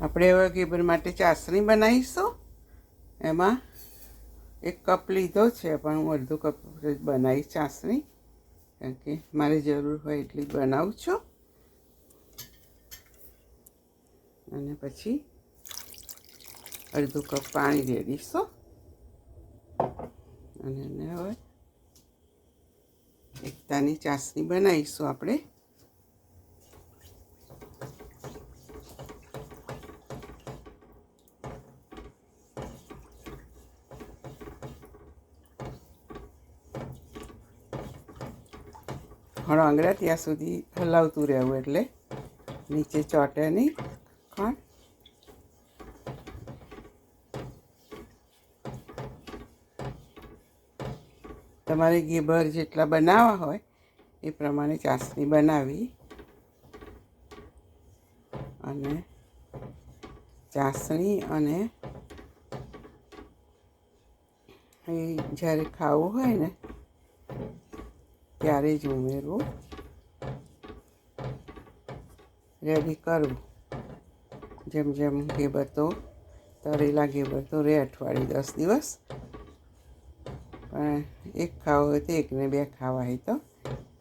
આપણે હવે ઘેબર માટે ચાસણી બનાવીશું. એમાં એક કપ લીધો છે, પણ હું અડધો કપ જ બનાવીશ ચાસણી. કારણ કે મારે જરૂર હોય એટલી બનાવું છું. અને પછી અડધો કપ પાણી રેડીશું અને હવે એકતાની ચાસણી બનાવીશું આપણે. ખણ આંગળા ત્યાં સુધી હલાવતું રહેવું એટલે નીચે ચોટે નહીં. ખણ તમારે ઘેબર જેટલા બનાવવા હોય એ પ્રમાણે ચાસણી બનાવી અને ચાસણી અને એ જ્યારે ખાવું હોય ને ત્યારે જ ઉમેરવું રેડી કરવું જેમ જેમ ગેબર તો તરેલા ગેબર તો રહે અઠવાડિયે દસ દિવસ. પણ એક ખાવું હોય તો એકને બે ખાવા હોય તો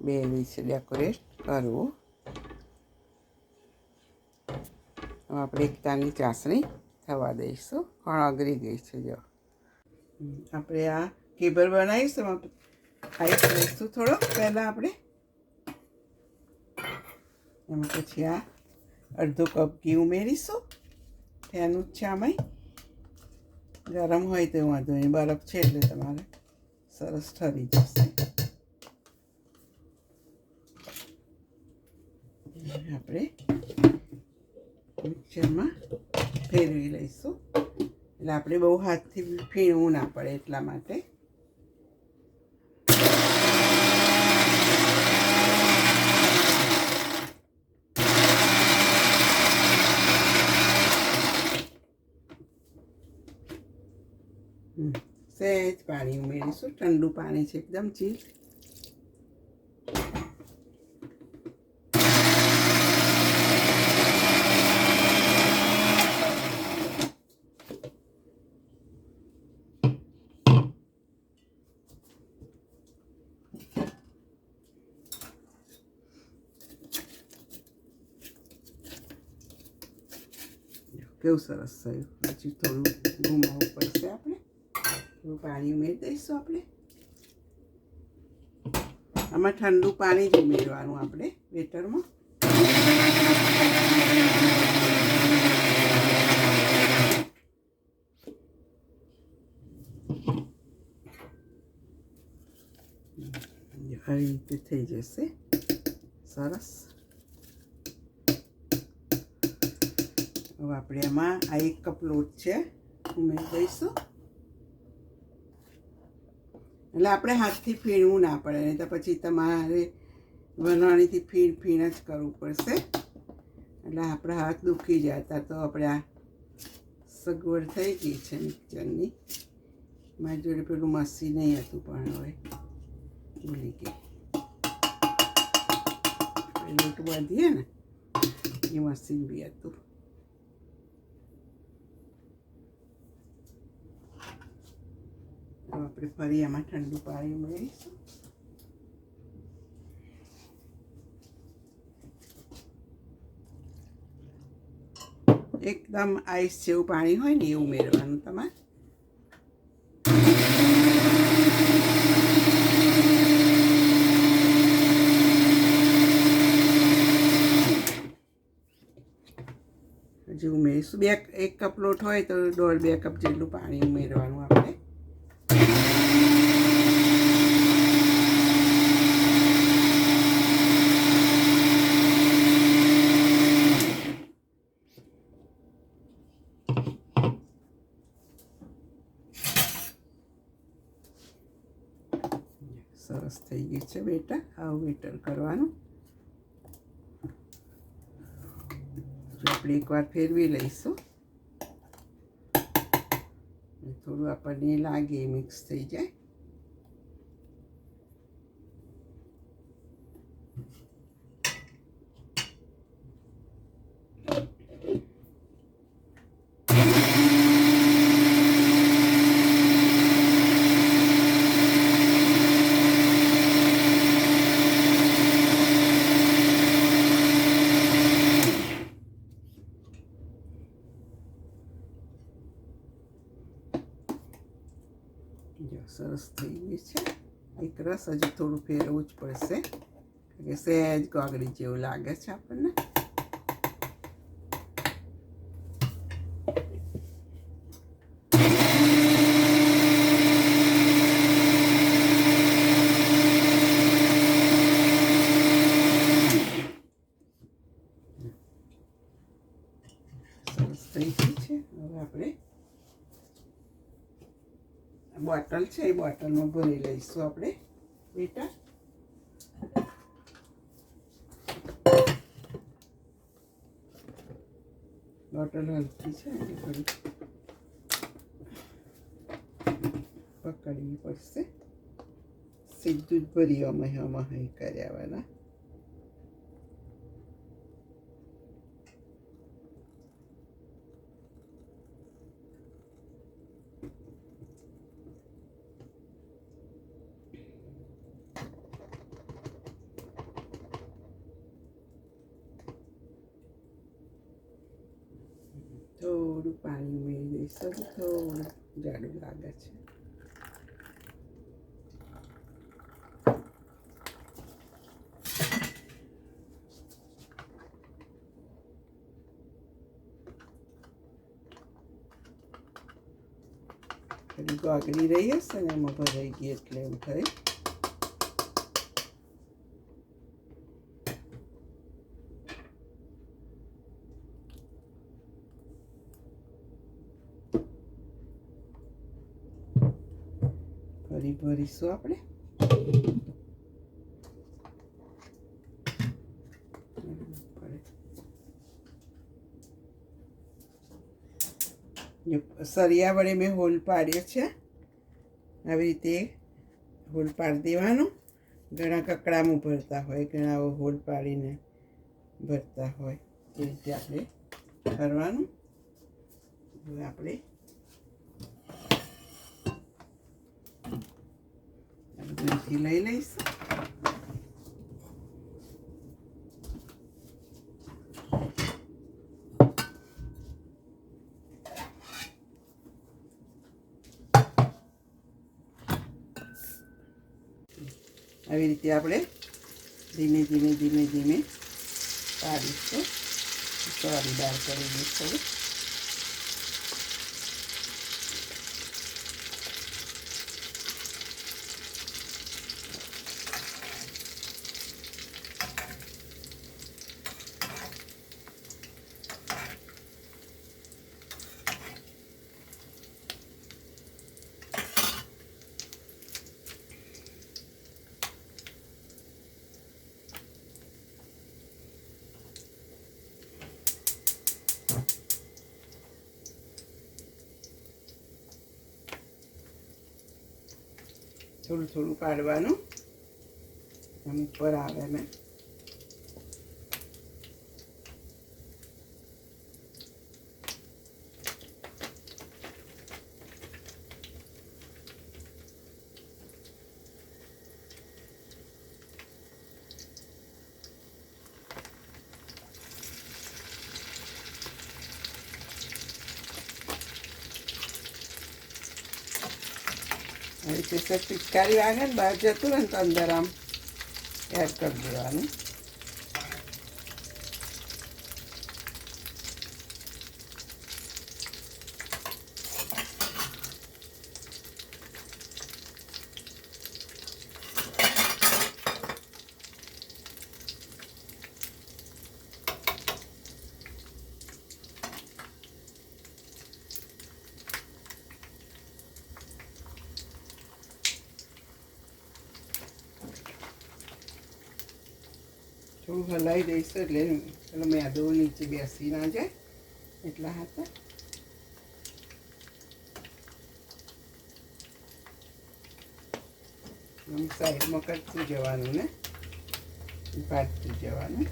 બે વિશે ડેકોરેટ કરવું. આપણે એકતાની ચાસણી થવા દઈશું. પણ અગરી ગઈ છે જો. આપણે આ ઘેબર બનાવીશું આઈસ લઈશું થોડો પહેલાં આપણે એમાં પછી આ અડધો કપ ઘી ઉમેરીશું. એનું જ છે આમાં ગરમ હોય તો વાંધો નહીં બરફ છે એટલે તમારે સરસ ઠરી જશે. આપણે મિક્સરમાં ફેરવી લઈશું. એટલે આપણે બહુ હાથથી ફીણવું ના પડે એટલા માટે. સહેજ પાણી ઉમેરીશું, ઠંડુ પાણી છે એકદમ ચીલ. કેવું સરસ થયું. હજી થોડું ગુમાવવું પડશે આપણે. પાણી ઉમેરી દઈશું આપણે. આમાં ઠંડુ પાણી જ ઉમેરવાનું આપણે વેટરમાં. આવી રીતે થઈ જશે. સરસ. હવે આપણે એમાં આ એક કપ લોટ છે, ઉમેરી દઈશું. એટલે આપણે હાથથી ફીણવું ના પડે, નહીં તો પછી તમારે વનાણીથી ફીણ ફીણ જ કરવું પડશે. એટલે આપણા હાથ દુખી જતા તો આપણે આ સગવડ થઈ ગઈ છે મિક્સરની. મારી જોડે પેલું મસી નહીં હતું પણ હવે ભૂલી ગઈ. લોટ બાંધીએ ને, એ મશીન બી હતું. હવે આપણે ફરી આમાં ઠંડુ પાણી ઉમેરીશું એકદમ આઈસ જેવું પાણી હોય ને એ ઉમેરવાનું તમારે. હજી ઉમેરીશું બે એક કપ લોટ હોય તો દોઢ બે કપ જેટલું પાણી ઉમેરવાનું આપણે સરસ થઈ ગયું છે બેટા આવું બેટર કરવાનું. આપણે એકવાર ફેરવી લઈશું. થોડું આપણને લાગે મિક્સ થઈ જાય સરસ થઈ ગઈ છે એક રસ હજી થોડું ફેરવવું જ પડશે કે સહેજ ગોગડી જેવું લાગે છે આપણને સરસ થઈ ગઈ છે હવે આપણે બોટલ છે, એ બોટલમાં ભરી લઈશું આપણે. બેટા. બોટલ હલકી છે એટલે પકડવી પડશે. સીધું જ ભરી અમે આમાં અહીં કર્યાવાના થોડું પાણી ઉમેરી દઈશું તો થોડું જાડું લાગે છે થોડી ગોગડી રહી હશે ને એમાં ભરાઈ ગઈ એટલે એવું થાય ભરીશું આપણે. સરિયા વડે મેં હોલ પાડ્યો છે. આવી રીતે હોલ પાડી દેવાનું. ઘણા કકડામાં ભરતા હોય, ઘણા હોલ પાડીને ભરતા હોય. એ રીતે આપણે કરવાનું આપણે દૂધથી લઈ લઈશું આવી રીતે આપણે ધીમે ધીમે ધીમે ધીમે પાડીશું સોરી દાળ કરી દઈશું થોડું થોડું કાઢવાનું. આમ ઉપર આવે ને. રીતે પિચકારી વાગે ને બહાર જતું રહે ને તો અંદર આમ એડ કરી દેવાનું. થોડું હલાવી દઈશું એટલે પેલો મેદો નીચે બેસી ના જાય એટલા હાથે. સાઈડમાં કરતું જવાનું ને. પાટતું જવાનું.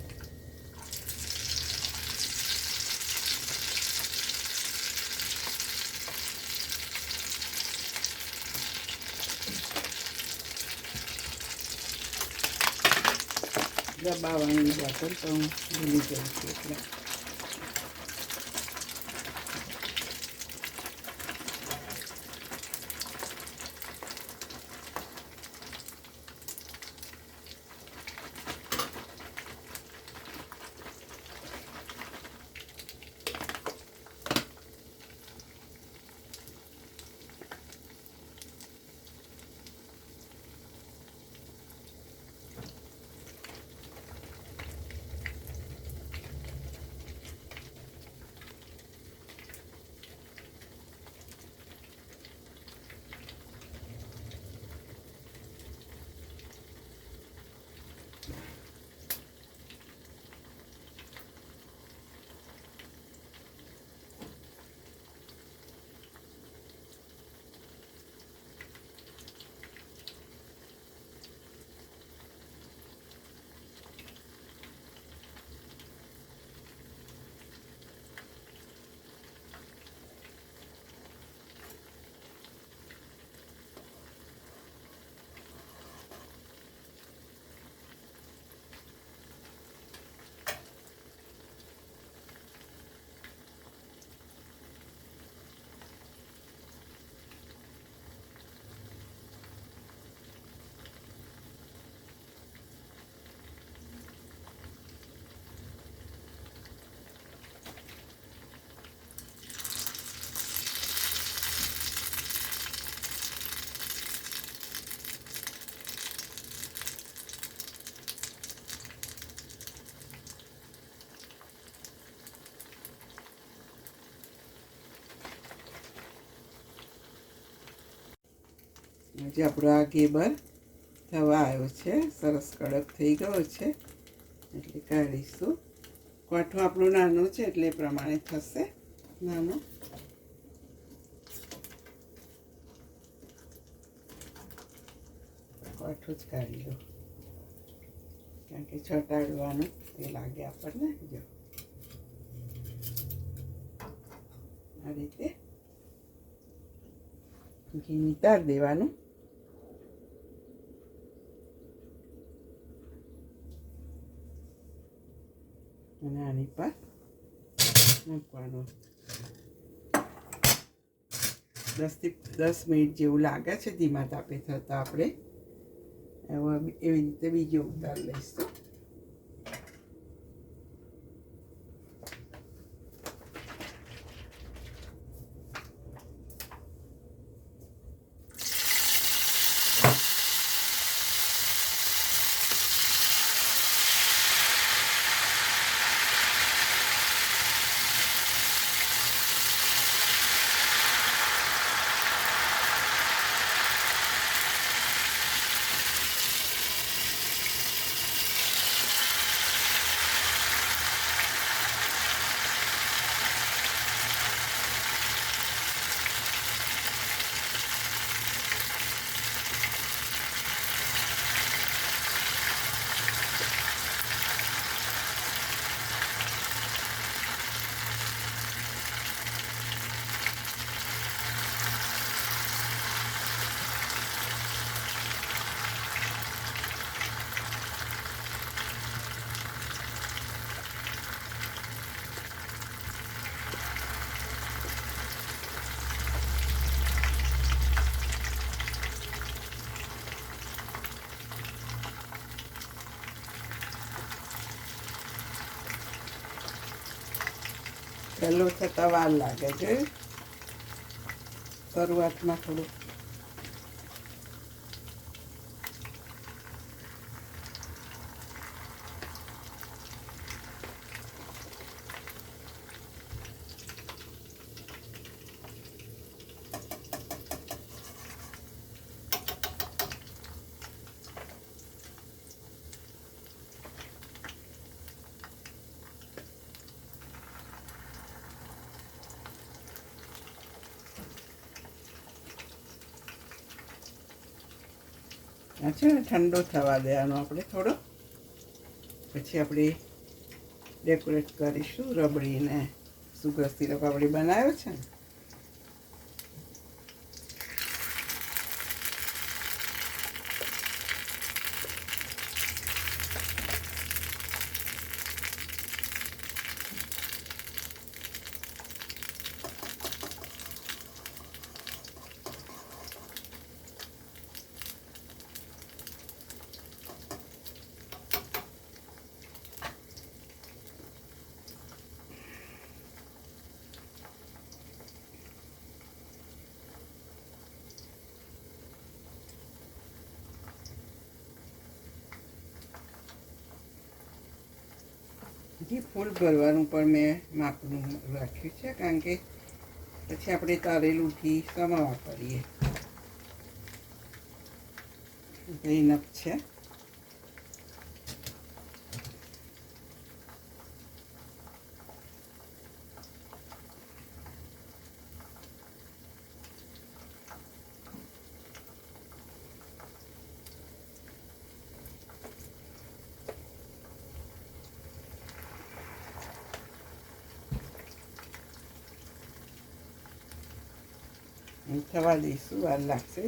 દબાવવાની બોટલ તો હું ભૂલી છું આપણો આ ગેબર થવા આવ્યો છે. સરસ કડક થઈ ગયો છે. એટલે કાઢીશું. કોઠો આપણો નાનો છે એટલે પ્રમાણે થશે. નાનો. કોઠો જ કાઢી લો. કારણ કે છટાડવાનું એ લાગે આપણને. જો. આ રીતે ઘી નીતાર દેવાનું. અને આની પર મૂકવાનું દસથી દસ મિનિટ જેવું લાગે છે, ધીમા તાપે થતાં આપણે. એવી રીતે બીજો ઉતાર લઈશું. પહેલો થતાં વાર લાગે જોયું શરૂઆતમાં થોડું આ છે ને ઠંડો થવા દેવાનો આપણે થોડો. પછી આપણે ડેકોરેટ કરીશું રબડીને. સુગર સિરપ આપણે બનાવ્યો છે ને. હજી ફૂલ ભરવાનું પણ મેં માપનું રાખ્યું છે, કારણ કે પછી આપણે તળેલું ઘી સમા વાપરીએ નપ છે. થવા દઈશું વાર લાગશે?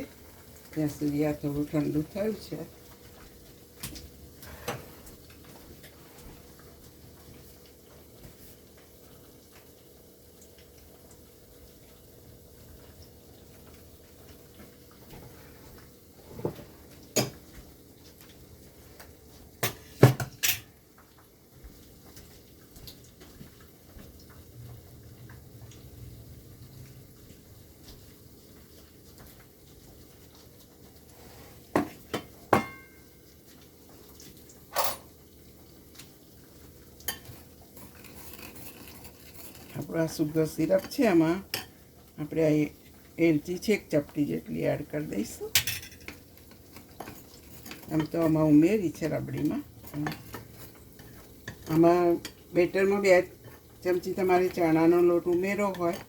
ત્યાં સુધી આ થોડું ઠંડુ થયું છે. આ સુગર સિરપ છે એમાં આપણે આ એલચી છે એક ચપટી જેટલી એડ કરી દઈશું. આમ તો આમાં ઉમેરી છે રબડીમાં. આમાં બેટરમાં બે ચમચી તમારે ચણાનો લોટ ઉમેરો હોય,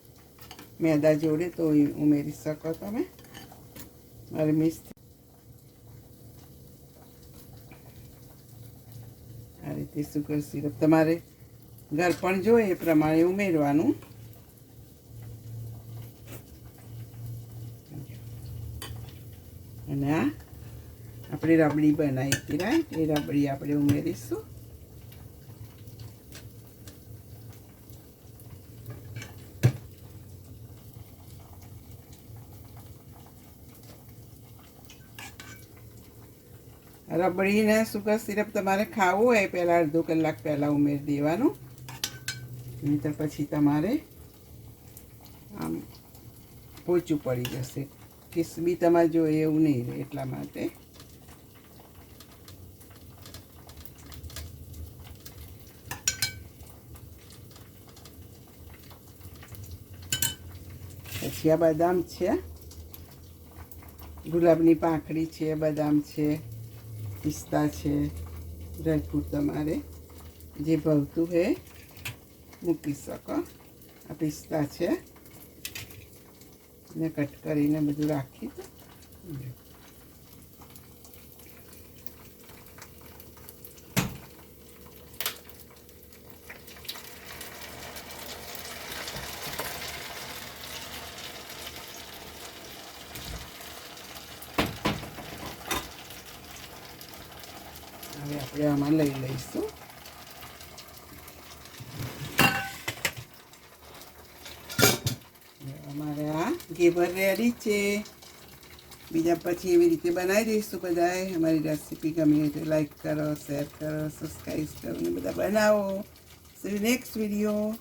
મેદા જોડે તો એ ઉમેરી શકો તમે. મારે મિક્સ આ રીતે સુગર સિરપ તમારે ઘર પણ જોઈએ એ પ્રમાણે ઉમેરવાનું. અને આ આપણે રબડી બનાવી હતી રાઈટ એ રબડી આપણે ઉમેરીશું. રબડીને સુગર સિરપ તમારે ખાવું હોય પહેલાં અડધો કલાક પહેલાં ઉમેરી દેવાનું. નહીંતર પછી તમારે આમ પોચું પડી જશે. ખિસબી તમારે જોઈએ એવું નહીં રહે એટલા માટે. પછી આ બદામ છે. ગુલાબની પાંખડી છે, બદામ છે, પિસ્તા છે, ડ્રાયફ્રૂટ તમારે જે ભાવતું હોય. મૂકી શકો આ પિસ્તા છે. ને કટ કરીને બધું રાખી દો. હવે આપણે આમાં લઈ લઈશું હવે અમારે આ ઘેવર રેડી છે. બીજા પછી એવી રીતે બનાવી દઈશું બધાએ. અમારી રેસીપી ગમી હોય તો લાઈક કરો શેર કરો સબસ્ક્રાઈબ કરો ને બધા બનાવો. Next video